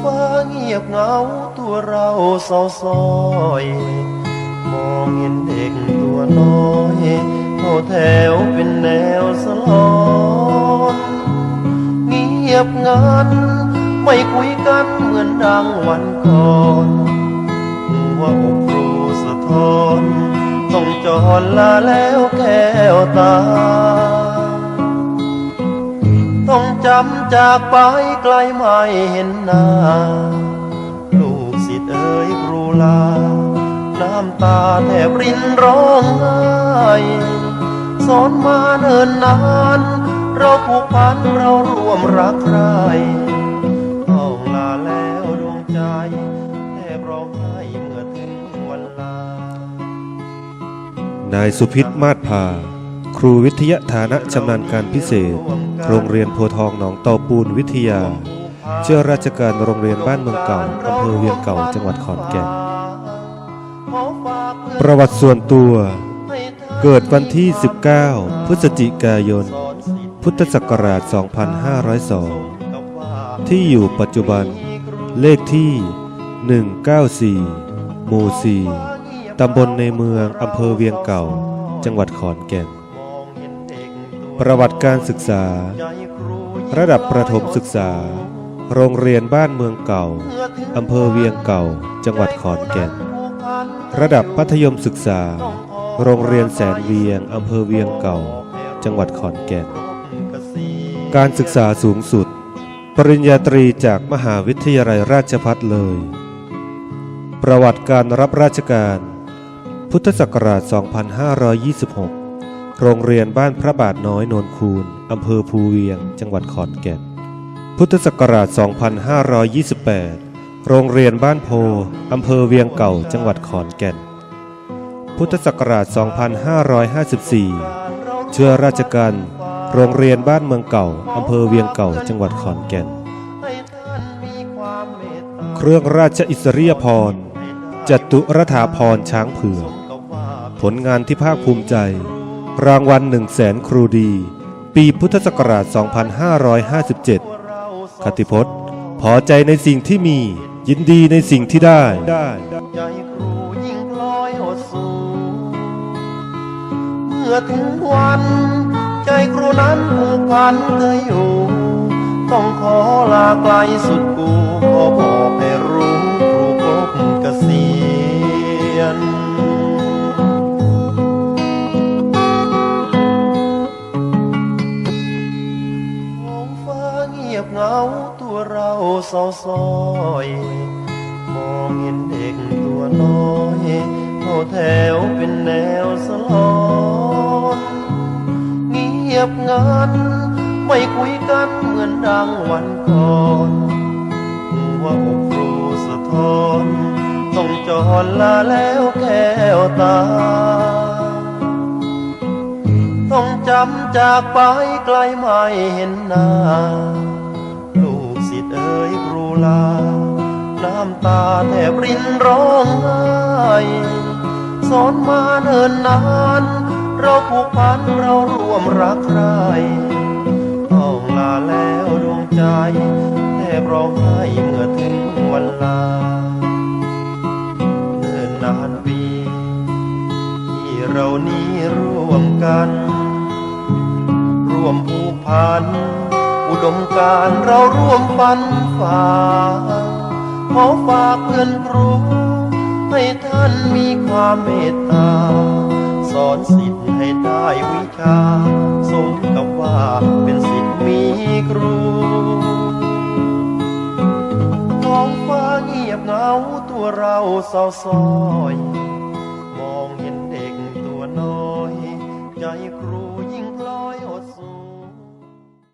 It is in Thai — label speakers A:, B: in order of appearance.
A: ฟ้าเงียบเหงาตัวเราเศร้าซอย มองเห็นเด็กตัวน้อยเข้าแถวเป็นแนวสลอนเงียบงันไม่คุยกันเหมือนดังวันก่อนหัวอกครูสะท้อนต้องจรลาแล้วแก้วตา ต้องจำจากไปไกลไม่เห็นหน้า ลูกศิษย์เอ๋ยครูลา น้ำตาแทบรินร้องไห้สอนมาเนิ่นนาน เราผูกพันเราร่วมรักใครต้องลาแล้วดวงใจแทบร้องไห้เมื่อถึงวันลา
B: นายสุพิษมาศพา ครูวิทยาฐานะชำนาญการพิเศษ โรงเรียนโพทองหนองเตาปูนวิทยา เชื่อราชการโรงเรียนบ้านเมืองเก่าอำเภอเวียงเก่าจังหวัดขอนแก่น ประวัติส่วนตัว เกิดวันที่ 19 พฤศจิกายน พุทธศักราช 2502 ที่อยู่ปัจจุบัน เลขที่ 194 หมู่ 4 ตำบลในเมืองอำเภอเวียงเก่า จังหวัดขอนแก่น ประวัติการศึกษา ระดับประถมศึกษา โรงเรียนบ้านเมืองเก่า อำเภอเวียงเก่า จังหวัดขอนแก่น ระดับมัธยมศึกษา โรงเรียนแสนเวียง อำเภอเวียงเก่า จังหวัดขอนแก่น การศึกษาสูงสุด ปริญญาตรีจากมหาวิทยาลัยราชภัฏเลย ประวัติการรับราชการ พุทธศักราช 2526 โรงเรียนบ้านพระบาทน้อยโนนคูนอำเภอภูเวียง จังหวัดขอนแก่น พุทธศักราช 2528 โรงเรียนบ้านโพอำเภอเวียงเก่า จังหวัดขอนแก่น พุทธศักราช 2554 เชื่อราชการ โรงเรียนบ้านเมืองเก่าอำเภอเวียงเก่า จังหวัดขอนแก่น เครื่องราชอิสริยาภรณ์จตุรถาพรช้างเผือกผลงานที่ภาคภูมิใจ รางวัลหนึ่งแสนครูดี ปีพุทธศักราช 2557 คติพจน์ พอใจในสิ่งที่มี ยินดีในสิ่งที่ได้
A: ใจครูยิ่งลอยหดสูงเมื่อถึงวัน ใจครูนั้นผูกพันเธออยู่ ต้องขอลาไกลสุดกูขอบอกให้รู้ครูพบเกษียณ ยบเหงาตัวเราเศร้าซอยมองเห็นเด็กตัวน้อยเข้าแถวเป็นแนวสลอนเงียบงันไม่คุยกันเหมือนดังวันก่อนหัวอกครูสะท้อนต้องจรลาแล้วแก้วตา ต้องจำจากไปไกลไม่เห็นหน้า ลูกศิษย์เอ๋ยครูลา น้ำตาแทบรินร้องไห้สอนมาเนิ่นนาน เราผูกพันเราร่วมรักใครต้องลาแล้วดวงใจ แทบร้องไห้เมื่อถึงวันลาเนิ่นนานปีที่เรานี้ร่วมกัน ร่วมผูกพัน อุดมการเราร่วมฝันฝ่าขอฝากเพื่อนครู ให้ท่านมีความเมตตา สอนสิทธิ์ให้ได้วิชา สมกับว่าเป็นสิทธิ์มีครูท้องฟ้าเงียบเหงาตัวเราเศร้าซอย